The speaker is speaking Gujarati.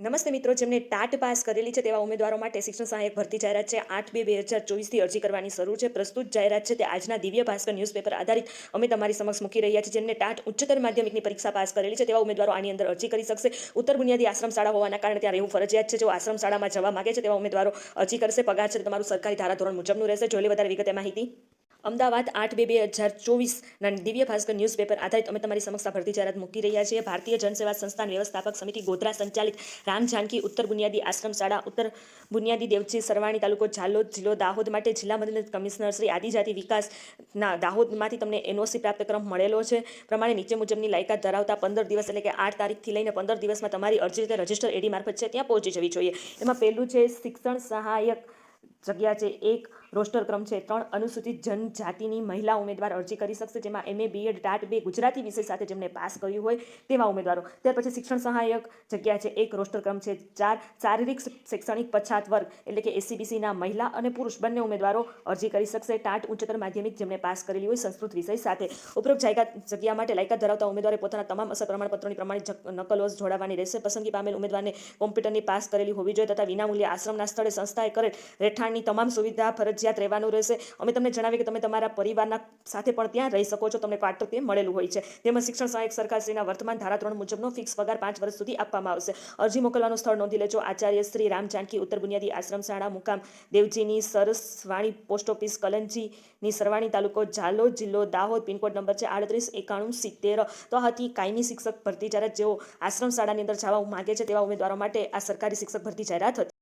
નમસ્તે મિત્રો, જેમને ટાટ પાસ કરેલી છે તેવા ઉમેદવારો માટે શિક્ષણ સહાયક ભરતી જાહેરાત છે. આઠ બે બે હજાર ચોવીસથી અરજી કરવાની શરૂ છે. પ્રસ્તુત જાહેરાત છે તે આજના દિવ્ય ભાસ્કર ન્યૂઝપેપર આધારિત. અમે તમારી સમક્ષ મૂકી રહ્યા છીએ. જેમને ટાટ ઉચ્ચતર માધ્યમિકની પરીક્ષા પાસ કરેલી છે તેવા ઉમેદવારો આની અંદર અરજી કરી શકશે. ઉત્તર બુનિયાદી આશ્રમ શાળા હોવાના કારણે ત્યાં રહેવું ફરજિયાત છે. જો આશ્રમ શાળામાં જવા માગે છે તેવા ઉમેદવારો અરજી કરશે. પગાર છે તમારું સરકારી ધારાધોરણ મુજબનું રહેશે. જોઈ લે વધારે વિગતે માહિતી અમદાવાદ આઠ બે બે હજાર ચોવીસના દિવ્ય ભાસ્કર ન્યૂઝપેપર આધારિત અમે તમારી સમક્ષ ભરતી જાહેરાત મૂકી રહ્યા છીએ. ભારતીય જનસેવા સંસ્થાન વ્યવસ્થાપક સમિતિ ગોધરા સંચાલિત રામ જાનકી ઉત્તર બુનિયાદી આશ્રમ શાળા ઉત્તર બુનિયાદી દેવજી સરવાણી તાલુકો ઝાલોદ જિલ્લો દાહોદ માટે જિલ્લા મદદ કમિશનર શ્રી આદિજાતિ વિકાસના દાહોદમાંથી તમને એનઓસી પ્રાપ્ત ક્રમ મળેલો છે. પ્રમાણે નીચે મુજબની લાયકાત ધરાવતા પંદર દિવસ એટલે કે આઠ તારીખથી લઈને પંદર દિવસમાં તમારી અરજી રીતે રજિસ્ટર એડી મારફત છે. ત્યાં પહોંચી જવી જોઈએ. એમાં પહેલું છે શિક્ષણ સહાયક જગ્યા છે એક રોસ્ટર ક્રમ છે ત્રણ અનુસૂચિત જનજાતિની મહિલા ઉમેદવાર અરજી કરી શકશે, જેમાં એમએ બીએડ ટાટ બે ગુજરાતી વિષય સાથે જેમને પાસ કર્યું હોય તેવા ઉમેદવારો. ત્યાર પછી શિક્ષણ સહાયક જગ્યા છે, એક રોસ્ટર ક્રમ છે ચાર, શારીરિક શૈક્ષણિક પછાત વર્ગ એટલે કે એસીબીસીના મહિલા અને પુરુષ બંને ઉમેદવારો અરજી કરી શકશે. ટાટ ઉચ્ચતર માધ્યમિક જેમણે પાસ કરેલી હોય સંસ્કૃત વિષય સાથે. ઉપરોક્ત જાયકા જગ્યા માટે લાયકાત ધરાવતા ઉમેદવારે પોતાના તમામ અસર પ્રમાણપત્રોની પ્રમાણિત નકલો જોડાવાની રહેશે. પસંદગી પામેલ ઉમેદવારને કોમ્પ્યુટરની પાસ કરેલી હોવી જોઈએ તથા વિનામૂલ્યે આશ્રમના સ્થળે સંસ્થાએ કરેલ રહેઠાણની તમામ સુવિધા ફરજિયાત રહેવાનું રહેશે, અમે તમને જણાવીએ કે તમે તમારા પરિવારના સાથે પણ ત્યાં રહી શકો છો, તમને ક્વાર્ટર તે મળેલું હોય છે. તેમજ શિક્ષણ સહાયક સરકારશ્રીના વર્તમાન ધારાધોરણ મુજબનો ફિક્સ પગાર પાંચ વર્ષ સુધી આપવામાં આવશે. અરજી મોકલવાનું સ્થળ નોંધી લેજો. આચાર્ય શ્રી રામ જાનકી ઉત્તર બુનિયાદી આશ્રમ શાળા, મુકામ દેવજીની સરસવાણી પોસ્ટ ઓફિસ, કલંજીની સરવાણી તાલુકો ઝાલોદ જિલ્લો, દાહોદ પિનકોડ નંબર છે આડત્રીસ એકાણું સિત્તેર. તો હતી કાયમી શિક્ષક ભરતી જાહેરાત, જેઓ આશ્રમ શાળાની અંદર જવા માગે છે તેવા ઉમેદવારો માટે આ સરકારી શિક્ષક ભરતી જાહેરાત હતી.